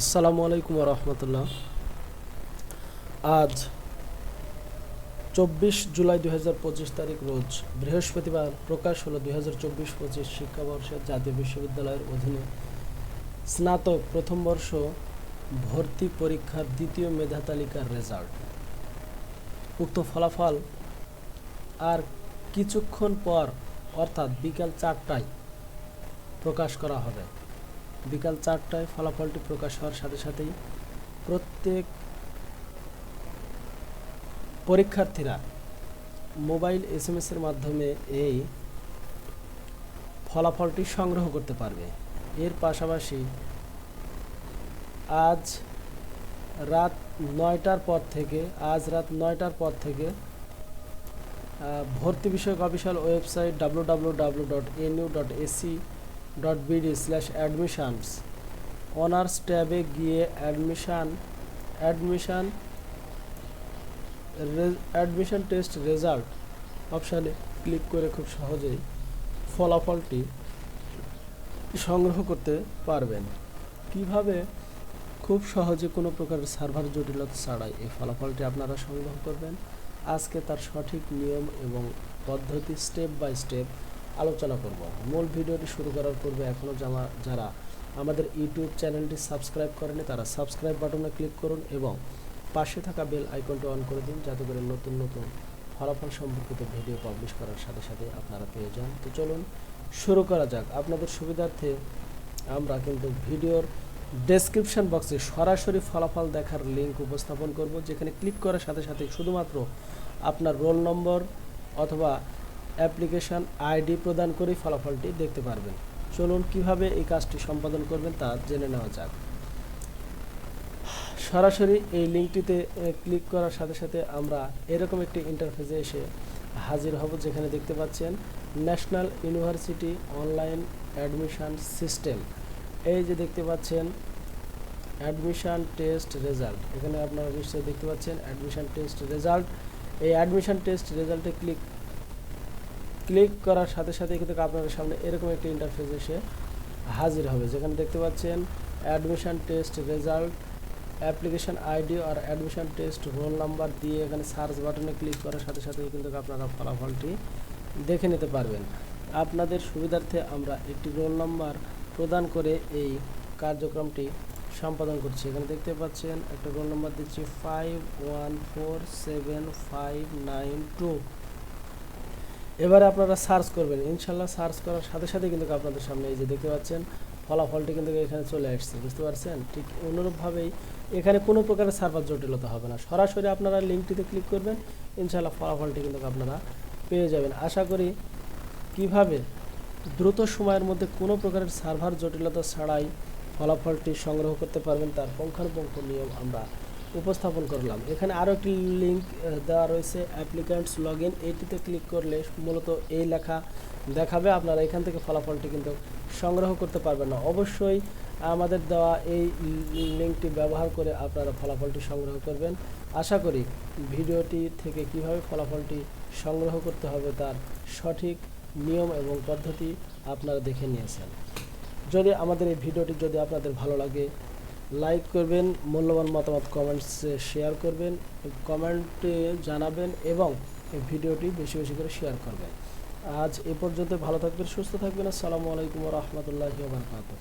আসসালামু আলাইকুম রহমতুল্লাহ। আজ চব্বিশ জুলাই দু হাজার পঁচিশ তারিখ রোজ বৃহস্পতিবার প্রকাশ হলো দুই হাজার চব্বিশ পঁচিশ শিক্ষাবর্ষের জাতীয় বিশ্ববিদ্যালয়ের অধীনে স্নাতক প্রথম বর্ষ ভর্তি পরীক্ষার দ্বিতীয় মেধা তালিকার রেজাল্ট। উক্ত ফলাফল আর কিছুক্ষণ পর অর্থাৎ বিকাল চারটায় প্রকাশ করা হবে। বিকাল চারটায় ফলাফলটি প্রকাশ হওয়ার সাথে সাথেই প্রত্যেক পরীক্ষার্থীরা মোবাইল এস এম এর মাধ্যমে এই ফলাফলটি সংগ্রহ করতে পারবে। এর পাশাপাশি আজ রাত নয়টার পর থেকে, আজ রাত নয়টার পর থেকে ভর্তি বিষয়ক official website W W W dot NU dot AC dot BD slash admissions honours ট্যাবে গিয়ে admission admission admission test result অপশানে ক্লিক করে খুব সহজেই ফলাফলটি সংগ্রহ করতে পারবেন। কীভাবে? খুব সহজে কোনো প্রকার সার্ভার জটিলতা ছাড়াই এই ফলাফলটি আপনারা সংগ্রহ করবেন। আজকে তার সঠিক নিয়ম এবং পদ্ধতি স্টেপ বাই স্টেপ আলোচনা করব। মূল ভিডিওটি শুরু করার পূর্বে এখনও যারা যারা আমাদের ইউটিউব চ্যানেলটি সাবস্ক্রাইব করেনি, তারা সাবস্ক্রাইব বাটনে ক্লিক করুন এবং পাশে থাকা বেল আইকনটি অন করে দিন যাতে করে নতুন নতুন ফলাফল সম্পর্কিত ভিডিও পাবলিশ করার সাথে সাথে আপনারা পেয়ে যান। তো চলুন শুরু করা যাক। আপনাদের সুবিধার্থে আমরা কিন্তু ভিডিওর ডেসক্রিপশন বক্সে সরাসরি ফলাফল দেখার লিঙ্ক উপস্থাপন করব, যেখানে ক্লিক করার সাথে সাথে শুধুমাত্র আপনার রোল নম্বর অথবা অ্যাপ্লিকেশন আইডি প্রদান করেই ফলাফলটি দেখতে পারবেন। চলুন কীভাবে এই কাজটি সম্পাদন করবেন তা জেনে নেওয়া যাক। সরাসরি এই লিঙ্কটিতে ক্লিক করার সাথে সাথে আমরা এরকম একটি ইন্টারফেসে এসে হাজির হব যেখানে দেখতে পাচ্ছেন National University online admission system. এই যে দেখতে পাচ্ছেন অ্যাডমিশন টেস্ট রেজাল্ট। এখানে আপনারা নিশ্চয়ই দেখতে পাচ্ছেন অ্যাডমিশন টেস্ট রেজাল্ট। এই অ্যাডমিশন টেস্ট রেজাল্টে ক্লিক ক্লিক করার সাথে সাথে কিন্তু আপনাদের সামনে এরকম একটি ইন্টারফেস এসে হাজির হবে। যেখানে দেখতে পাচ্ছেন admission test result application ID আর অ্যাডমিশন টেস্ট রোল নাম্বার দিয়ে এখানে সার্চ বাটনে ক্লিক করার সাথে সাথে কিন্তু আপনারা ফলাফলটি দেখে নিতে পারবেন। আপনাদের সুবিধার্থে আমরা একটি রোল নাম্বার প্রদান করে এই কার্যক্রমটি সম্পাদন করছি। এখানে দেখতে পাচ্ছেন একটা রোল নাম্বার দিচ্ছি five one four seven five nine two এবারে আপনারা সার্চ করবেন। ইনশাল্লাহ সার্চ করার সাথে সাথে কিন্তু আপনাদের সামনে এই যে দেখতে পাচ্ছেন, ফলাফলটি কিন্তু এখানে চলে আসছে, বুঝতে পারছেন? ঠিক অনুরূপভাবেই এখানে কোনো প্রকারের সার্ভার জটিলতা হবে না। সরাসরি আপনারা লিঙ্কটিতে ক্লিক করবেন, ইনশাল্লাহ ফলাফলটি কিন্তু আপনারা পেয়ে যাবেন। আশা করি কীভাবে দ্রুত সময়ের মধ্যে কোনো প্রকারের সার্ভার জটিলতা ছাড়াই ফলাফলটি সংগ্রহ করতে পারবেন, তার পুঙ্খানুপুঙ্খ নিয়ম আমরা উপস্থাপন করলাম। এখানে আরও একটি লিঙ্ক দেওয়া রয়েছে, অ্যাপ্লিক্যান্টস লগ ইন এইটিতে ক্লিক করলে মূলত এই লেখা দেখাবে। আপনারা এখান থেকে ফলাফলটি কিন্তু সংগ্রহ করতে পারবেন না। অবশ্যই আমাদের দেওয়া এই লিঙ্কটি ব্যবহার করে আপনারা ফলাফলটি সংগ্রহ করবেন। আশা করি ভিডিওটি থেকে কীভাবে ফলাফলটি সংগ্রহ করতে হবে তার সঠিক নিয়ম এবং পদ্ধতি আপনারা দেখে নিয়েছেন। যদি আমাদের এই ভিডিওটি যদি আপনাদের ভালো লাগে লাইক করবেন, মূল্যবান মতামত কমেন্টসে শেয়ার করবেন কমেন্টে জানাবেন এবং এই ভিডিওটি বেশি বেশি করে শেয়ার করবেন। আজ এ পর্যন্ত ভালো থাকবেন, সুস্থ থাকবেন। আসসালামু আলাইকুম রহমতুল্লাহ বারকাতুহ।